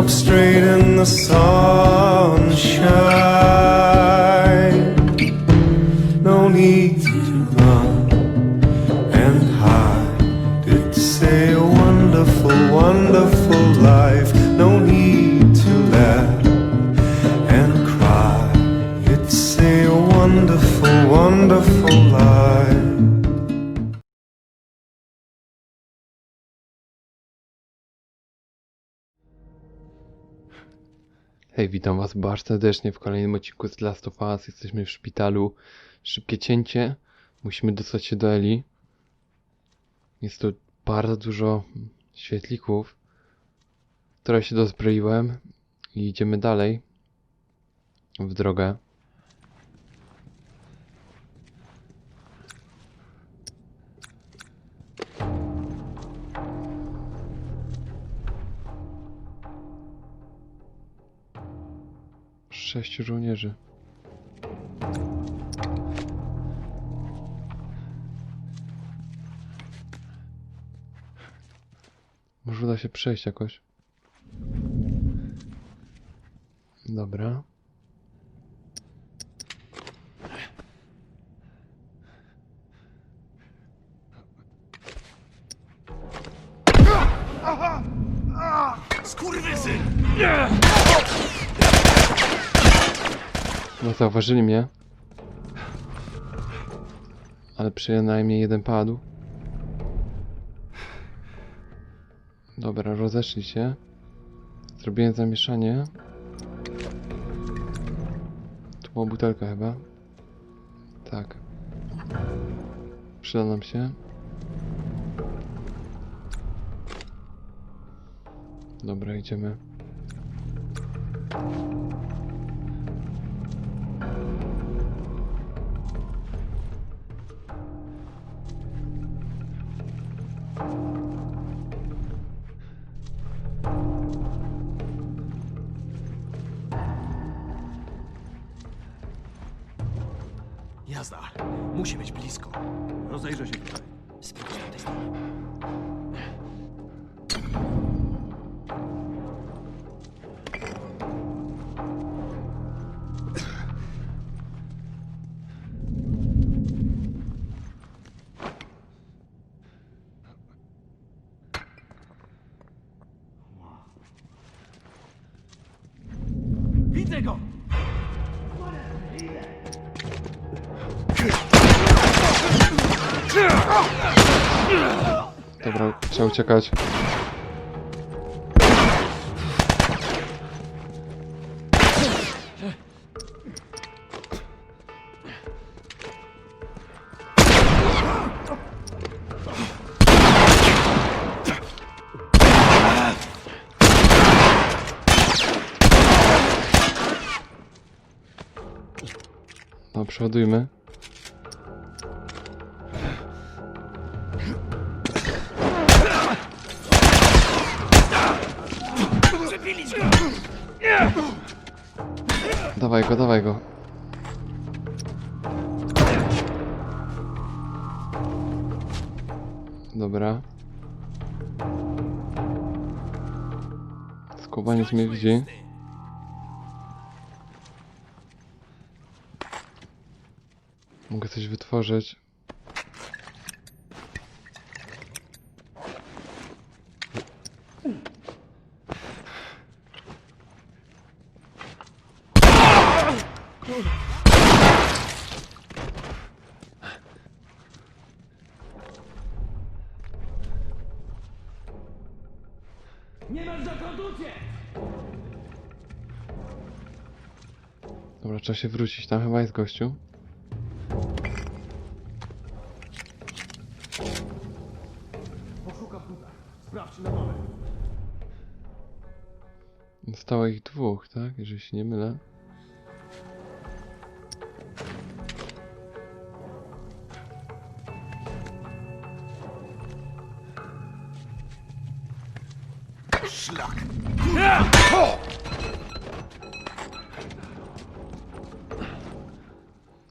up straight in the sunshine. Hej, witam was bardzo serdecznie w kolejnym odcinku z Last of Us. Jesteśmy w szpitalu. Szybkie cięcie. Musimy dostać się do Eli. Jest tu bardzo dużo świetlików, które się dozbroiłem i idziemy dalej w drogę. Sześciu żołnierzy. Może uda się przejść jakoś. Dobra. No zauważyli mnie. Ale przynajmniej jeden padł. Dobra, rozeszli się. Zrobiłem zamieszanie. Tu była butelka chyba. Tak. Przyda nam się. Dobra, idziemy. Widzę go! Dobra, trzeba uciekać. Przodujmy. Dawaj go, dawaj go. Dobra. Skubaniec mnie widzi. Mogę coś wytworzyć. Nie masz za kontucję! Dobra, trzeba się wrócić. Tam chyba jest gościu. Zostało ich dwóch, tak? Jeżeli się nie mylę. Szlak.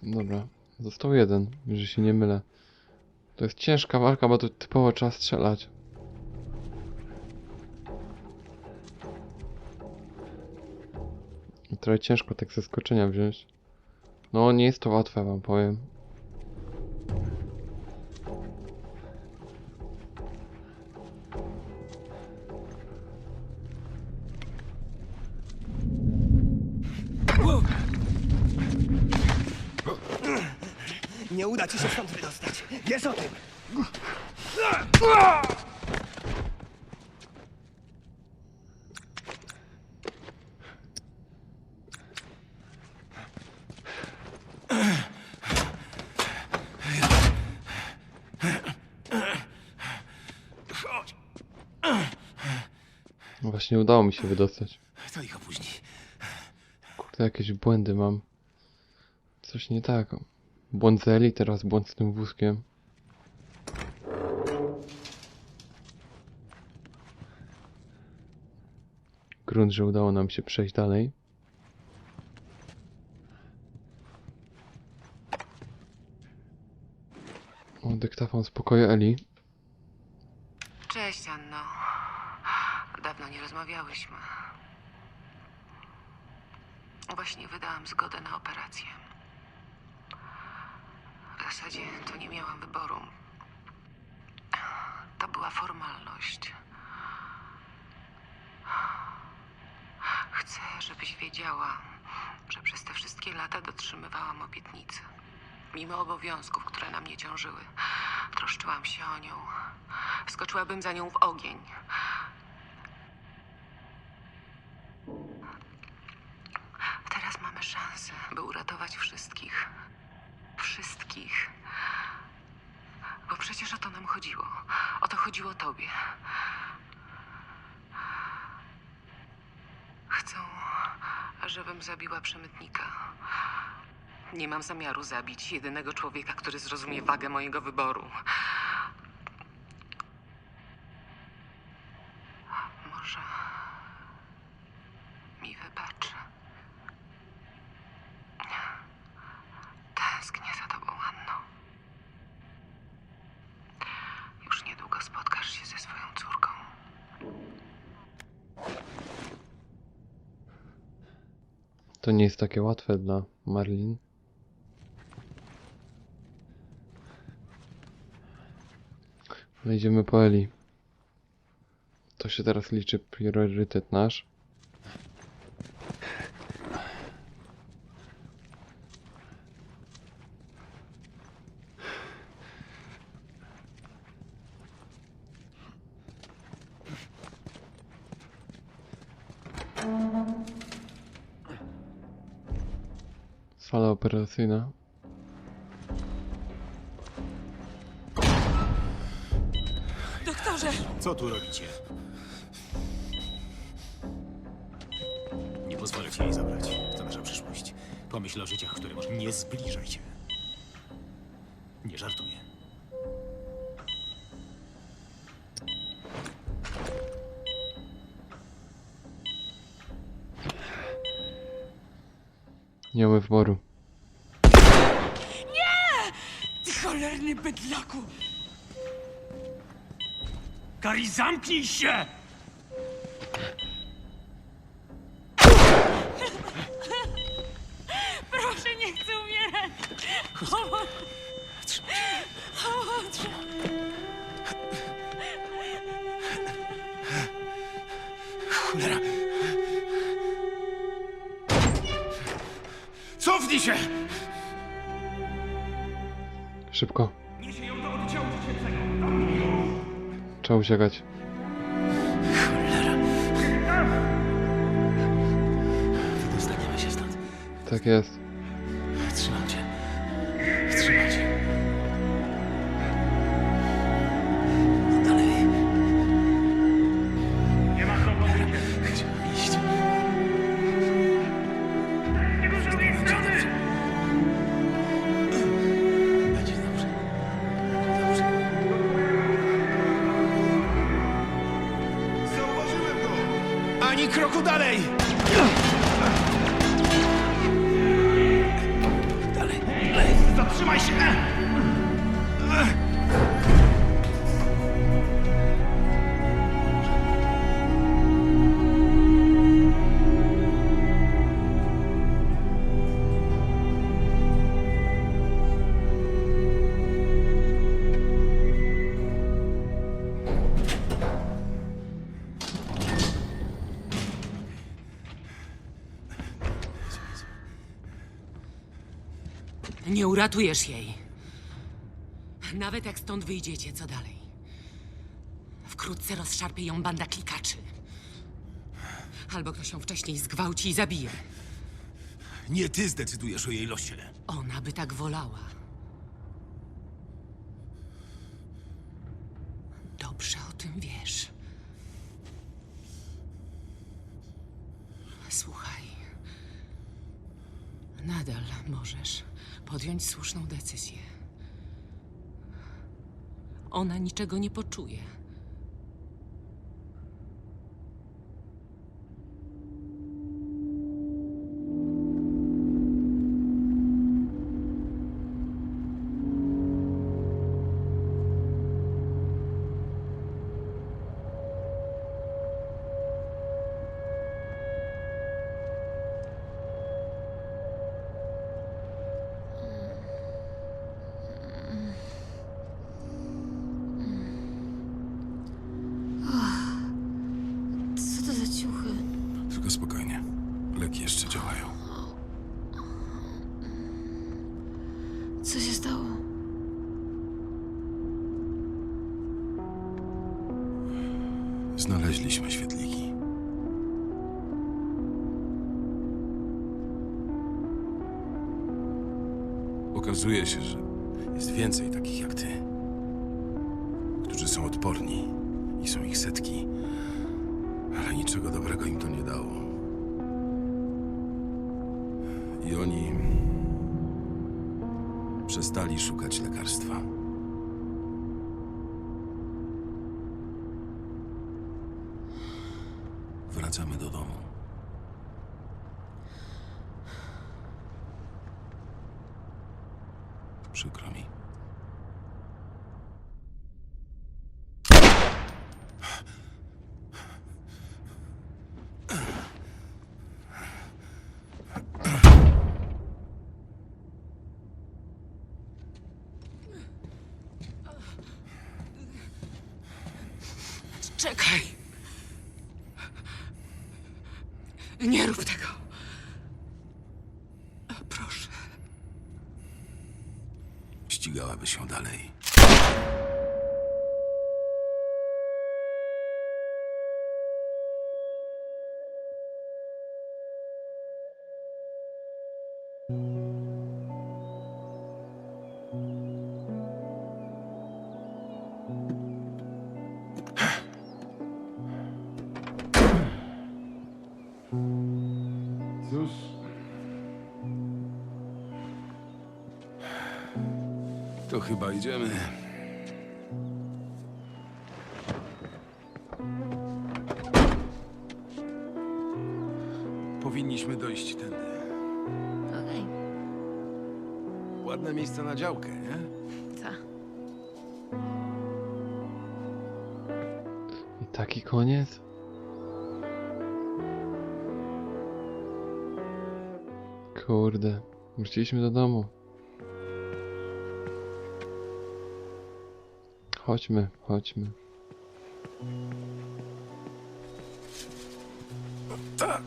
Dobra, został jeden, jeżeli się nie mylę. To jest ciężka walka, bo tu typowo trzeba strzelać. Trochę ciężko tak ze skoczenia wziąć. No, nie jest to łatwe, wam powiem. Nie uda ci się stąd wydostać. Wiesz o tym. Właśnie udało mi się wydostać. to ich opóźni. Kurde, jakieś błędy mam. Coś nie tak. Błąd z Eli, teraz błąd z tym wózkiem. Grunt, że udało nam się przejść dalej. O, dyktafon z pokoju Eli. Cześć, Anno. Dawno nie rozmawiałyśmy. Właśnie wydałam zgodę na operację. W zasadzie to nie miałam wyboru. To była formalność. Chcę, żebyś wiedziała, że przez te wszystkie lata dotrzymywałam obietnicy. Mimo obowiązków, które na mnie ciążyły, troszczyłam się o nią. Skoczyłabym za nią w ogień. Szansę, by uratować wszystkich. Wszystkich. Bo przecież o to nam chodziło. O to chodziło tobie. Chcą, żebym zabiła przemytnika. Nie mam zamiaru zabić jedynego człowieka, który zrozumie wagę mojego wyboru. Może mi wybaczy. Tęsknię za tobą, Anno. Już niedługo spotkasz się ze swoją córką. To nie takie łatwe dla Marlin. Ale idziemy po Eli. To się teraz liczy priorytet nasz. Operacyjna. Doktorze! Co tu robicie? Nie pozwolę ci jej zabrać. To nasza przyszłość. Pomyśl o życiach, które może nie zbliżaj się. Nie żartuję. Nie mamy wyboru. Ty cholerny bydlaku! Kari, zamknij się! Uciekać. Wydostaniemy się stąd. Tak jest. Trzymam cię. Trzymam cię. Nie uratujesz jej. Nawet jak stąd wyjdziecie, co dalej? Wkrótce rozszarpie ją banda klikaczy. Albo ktoś ją wcześniej zgwałci i zabije. Nie ty zdecydujesz o jej losie. Ona by tak wolała. Dobrze o tym wiesz. Słuchaj. Nadal możesz podjąć słuszną decyzję. Ona niczego nie poczuje. Okazuje się, że jest więcej takich jak ty, którzy są odporni i są ich setki, ale niczego dobrego im to nie dało. I oni przestali szukać lekarstwa. Wracamy do domu. Przykro mi. Czekaj. Nie rób tego. Proszę. Ścigałaby się dalej. Idziemy. Powinniśmy dojść tędy. Okej, Ładne miejsce na działkę, nie? ta. I taki koniec? Kurde, wróciliśmy do domu. Chodźmy, chodźmy. Tak.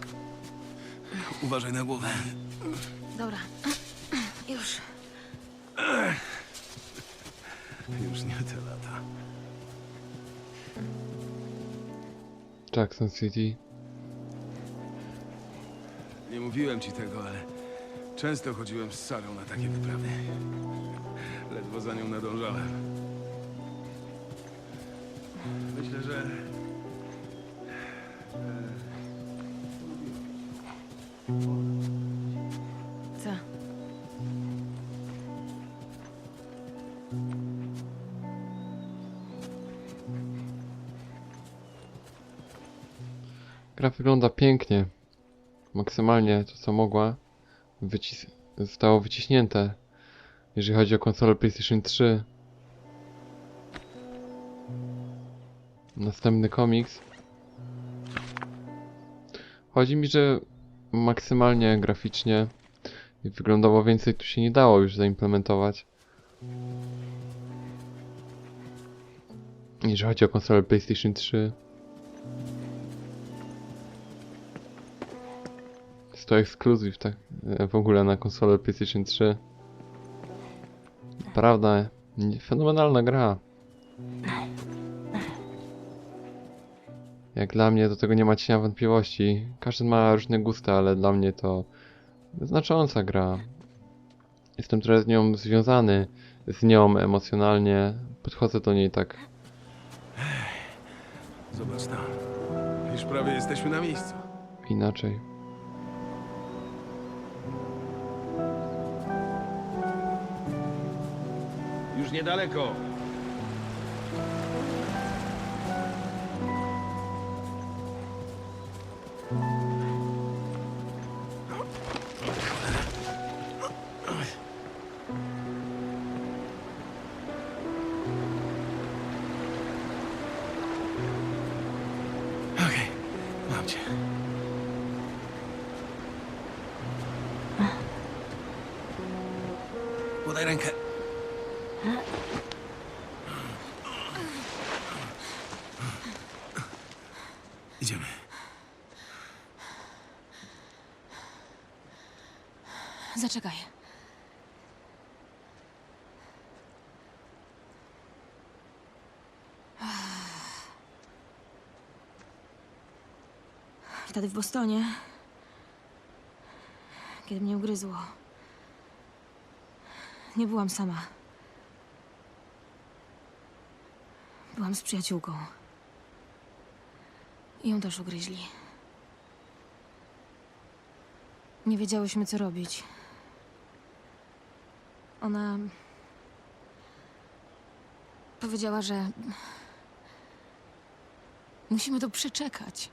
Uważaj na głowę. Dobra. Już. Już nie te lata. Jackson City. Nie mówiłem ci tego, ale często chodziłem z Sarą na takie wyprawy. Ledwo za nią nadążałem. Myślę, że Ta. Gra wygląda pięknie. Maksymalnie to co mogła. Wycis zostało wyciśnięte. Jeżeli chodzi o konsolę PlayStation 3. Następny komiks. Chodzi mi, że maksymalnie graficznie i wyglądało więcej tu się nie dało już zaimplementować. Jeżeli chodzi o konsolę PlayStation 3. Jest to ekskluzyw, tak? e, W ogóle na konsolę PlayStation 3. Prawda, fenomenalna gra. Jak dla mnie do tego nie ma cienia wątpliwości. Każdy ma różne gusty, ale dla mnie to znacząca gra. Jestem trochę z nią związany, z nią emocjonalnie. Podchodzę do niej tak Zobacz tam. Już prawie jesteśmy na miejscu. inaczej. Już niedaleko. Podaj rękę. Idziemy. Zaczekaj. Wtedy w Bostonie, kiedy mnie ugryzło, nie byłam sama. Byłam z przyjaciółką. I ją też ugryźli. Nie wiedziałyśmy, co robić. Ona powiedziała, że musimy to przeczekać.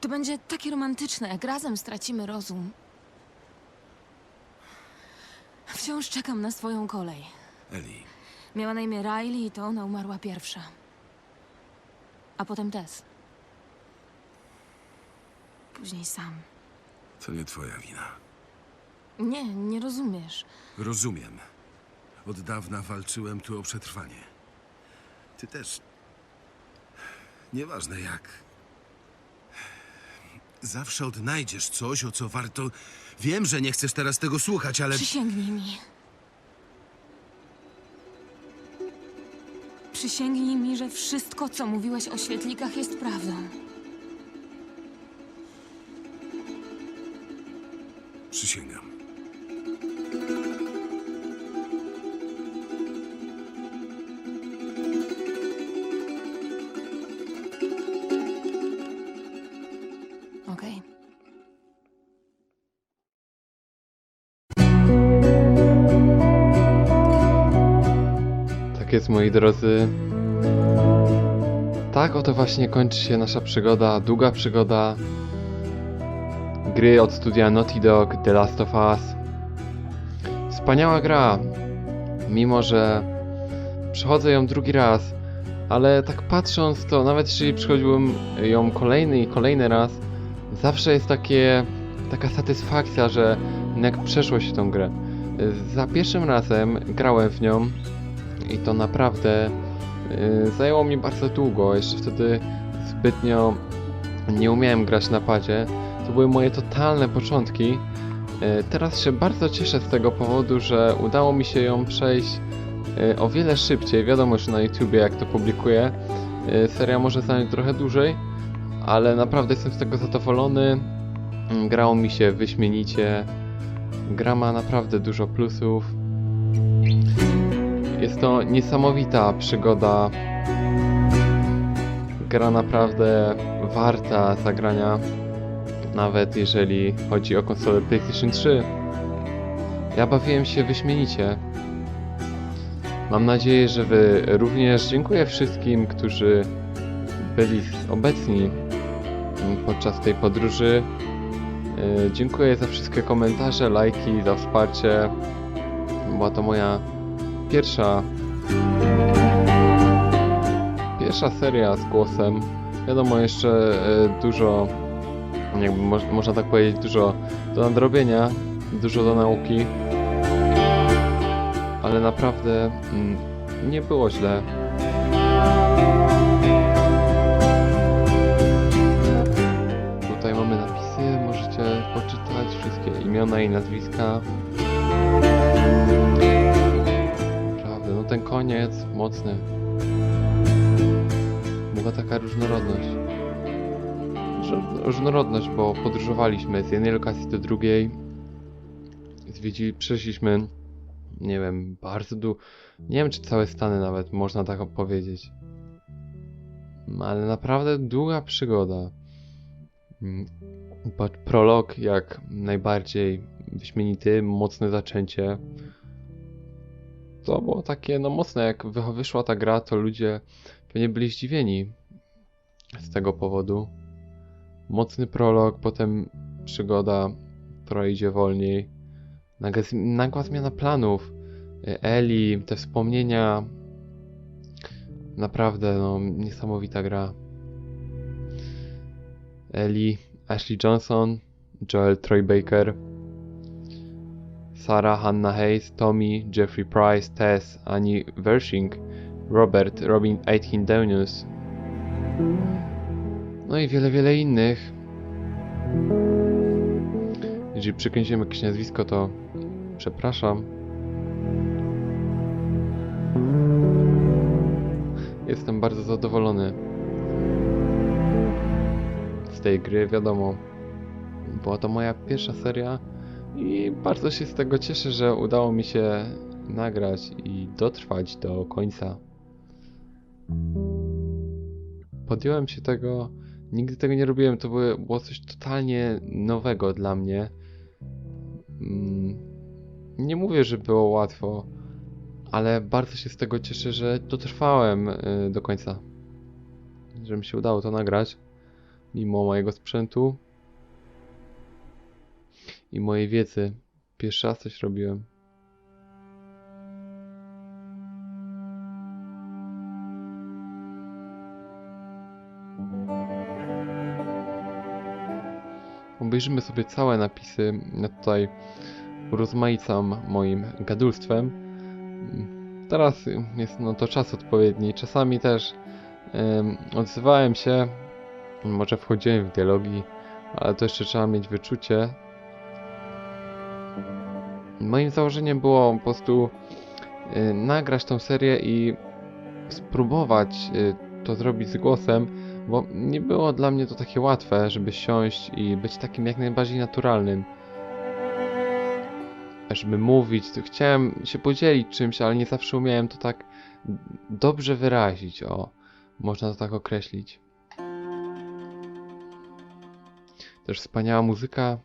To będzie takie romantyczne, jak razem stracimy rozum. Wciąż czekam na swoją kolej. Eli, Miała na imię Riley i to ona umarła pierwsza. A potem Tess. Później sam. to nie twoja wina. Nie, nie rozumiesz. Rozumiem. Od dawna walczyłem tu o przetrwanie. Ty też. Nieważne jak. Zawsze odnajdziesz coś, o co warto. Wiem, że nie chcesz teraz tego słuchać, ale. Przysięgnij mi. Przysięgnij mi, że wszystko, co mówiłeś o świetlikach, jest prawdą. Przysięgam. Jest, moi drodzy. Tak oto właśnie kończy się nasza przygoda, długa przygoda gry od studia Naughty Dog, The Last of Us. Wspaniała gra, mimo że przechodzę ją drugi raz, ale tak patrząc to, nawet jeżeli przychodziłem ją kolejny i kolejny raz, zawsze jest takie, taka satysfakcja, że jednak przeszło się tą grę. Za pierwszym razem grałem w nią i to naprawdę y, zajęło mi bardzo długo. Jeszcze wtedy zbytnio nie umiałem grać na padzie. To były moje totalne początki. Y, teraz się bardzo cieszę z tego powodu, że udało mi się ją przejść y, o wiele szybciej. Wiadomo, że na YouTubie jak to publikuję, seria może zająć trochę dłużej, ale naprawdę jestem z tego zadowolony. Mm, Grało mi się wyśmienicie. Gra ma naprawdę dużo plusów. Jest to niesamowita przygoda. Gra naprawdę warta zagrania, nawet jeżeli chodzi o konsolę PlayStation 3. Ja bawiłem się wyśmienicie. Mam nadzieję, że Wy również. Dziękuję wszystkim, którzy byli obecni podczas tej podróży. Yy, Dziękuję za wszystkie komentarze, lajki, za wsparcie. Była to moja pierwsza pierwsza seria z głosem. Wiadomo, jeszcze e, dużo, jakby moż, można tak powiedzieć, dużo do nadrobienia, dużo do nauki. Ale naprawdę mm, nie było źle. Tutaj mamy napisy, możecie poczytać wszystkie imiona i nazwiska. Koniec, mocny. Była taka różnorodność. Ró- Różnorodność, bo podróżowaliśmy z jednej lokacji do drugiej. Zwiedzili, przeszliśmy, nie wiem, bardzo du... Nie wiem, czy całe Stany nawet, można tak powiedzieć. Ale naprawdę długa przygoda. Mm, prolog jak najbardziej wyśmienity, mocne zaczęcie. To było takie, no mocne, jak wy- wyszła ta gra, to ludzie pewnie byli zdziwieni z tego powodu. Mocny prolog, potem przygoda, która idzie wolniej. Nagła zmiana planów. Eli, te wspomnienia. Naprawdę, no, niesamowita gra. Eli, Ashley Johnson, Joel Troy Baker, Sarah Hannah Hayes, Tommy, Jeffrey Price, Tess, Annie Wershing, Robert, Robin Aitken Downius. No i wiele, wiele innych. Jeżeli przekręciłem jakieś nazwisko, to przepraszam. Jestem bardzo zadowolony z tej gry, wiadomo. Była to moja pierwsza seria i bardzo się z tego cieszę, że udało mi się nagrać i dotrwać do końca. Podjąłem się tego, nigdy tego nie robiłem, to było coś totalnie nowego dla mnie. Mm, Nie mówię, że było łatwo, ale bardzo się z tego cieszę, że dotrwałem y, do końca. Że mi się udało to nagrać, mimo mojego sprzętu i mojej wiedzy. Pierwszy raz coś robiłem. Obejrzymy sobie całe napisy. Ja tutaj urozmaicam moim gadulstwem. Teraz jest no to czas odpowiedni. Czasami też em, odzywałem się, może wchodziłem w dialogi, ale to jeszcze trzeba mieć wyczucie. Moim założeniem było po prostu y, nagrać tą serię i spróbować y, to zrobić z głosem, bo nie było dla mnie to takie łatwe, żeby siąść i być takim jak najbardziej naturalnym. Żeby mówić, chciałem się podzielić czymś, ale nie zawsze umiałem to tak dobrze wyrazić, o, można to tak określić. Też wspaniała muzyka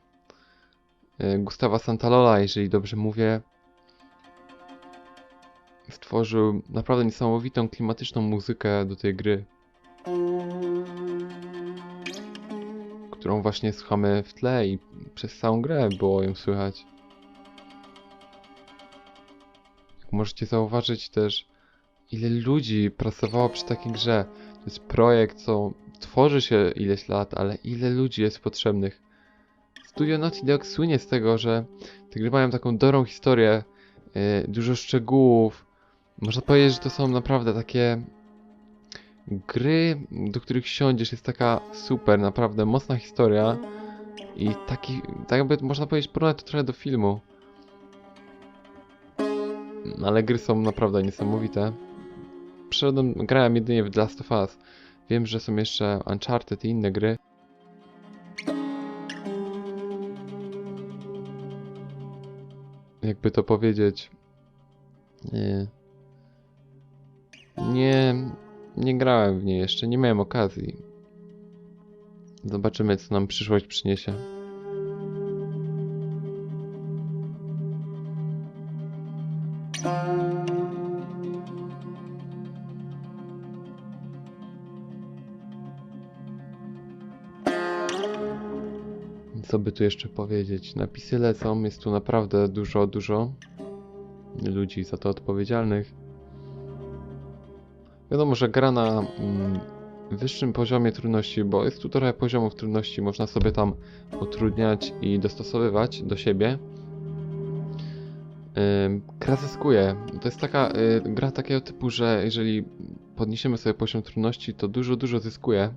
Gustawa Santalola, jeżeli dobrze mówię. Stworzył naprawdę niesamowitą, klimatyczną muzykę do tej gry. Którą właśnie słuchamy w tle i przez całą grę było ją słychać. Jak możecie zauważyć też, ile ludzi pracowało przy takiej grze. To jest projekt, co tworzy się ileś lat, ale ile ludzi jest potrzebnych. Studio Naughty Dog słynie z tego, że te gry mają taką dobrą historię, yy, dużo szczegółów. Można powiedzieć, że to są naprawdę takie gry, do których siądziesz, jest taka super, naprawdę mocna historia i taki, tak jakby można powiedzieć, porównać to trochę do filmu. Ale gry są naprawdę niesamowite. Przeszedłem, grałem jedynie w Last of Us. Wiem, że są jeszcze Uncharted i inne gry. Jakby to powiedzieć. Nie. Nie. Nie grałem w nie jeszcze, nie miałem okazji. Zobaczymy, co nam przyszłość przyniesie. Co by tu jeszcze powiedzieć? Napisy lecą, jest tu naprawdę dużo, dużo ludzi za to odpowiedzialnych. Wiadomo, że gra na mm, wyższym poziomie trudności, bo jest tu trochę poziomów trudności, można sobie tam utrudniać i dostosowywać do siebie. Ym, gra zyskuje. To jest taka y, gra takiego typu, że jeżeli podniesiemy sobie poziom trudności, to dużo, dużo zyskuje.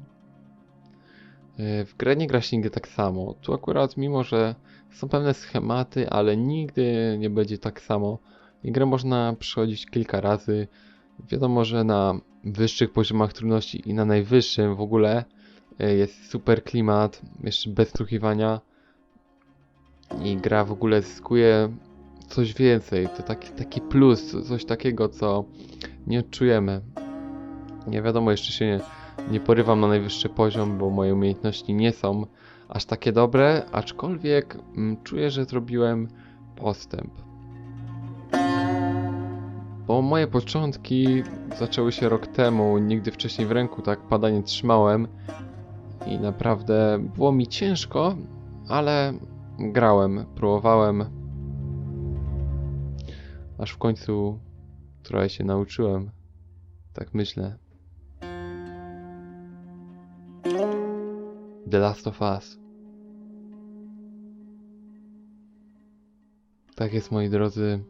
Y, w grę nie gra się nigdy tak samo. Tu akurat, mimo że są pewne schematy, ale nigdy nie będzie tak samo. I grę można przechodzić kilka razy, Wiadomo, że na wyższych poziomach trudności i na najwyższym w ogóle e, jest super klimat, jeszcze bez wsłuchiwania i gra w ogóle zyskuje coś więcej. To taki, taki plus, co- coś takiego, co nie odczujemy. Nie wiadomo, jeszcze się nie, nie porywam na najwyższy poziom, bo moje umiejętności nie są aż takie dobre, aczkolwiek mm, czuję, że zrobiłem postęp. Bo moje początki zaczęły się rok temu, nigdy wcześniej w ręku tak pada nie trzymałem i naprawdę było mi ciężko, ale grałem, próbowałem, aż w końcu trochę się nauczyłem. Tak myślę. The Last of Us. Tak jest, moi drodzy.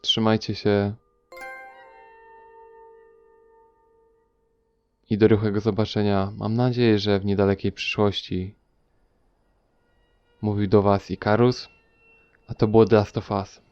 Trzymajcie się. I do ruchłego zobaczenia. Mam nadzieję, że w niedalekiej przyszłości. Mówił do Was Ikarus, a to było The Last of Us.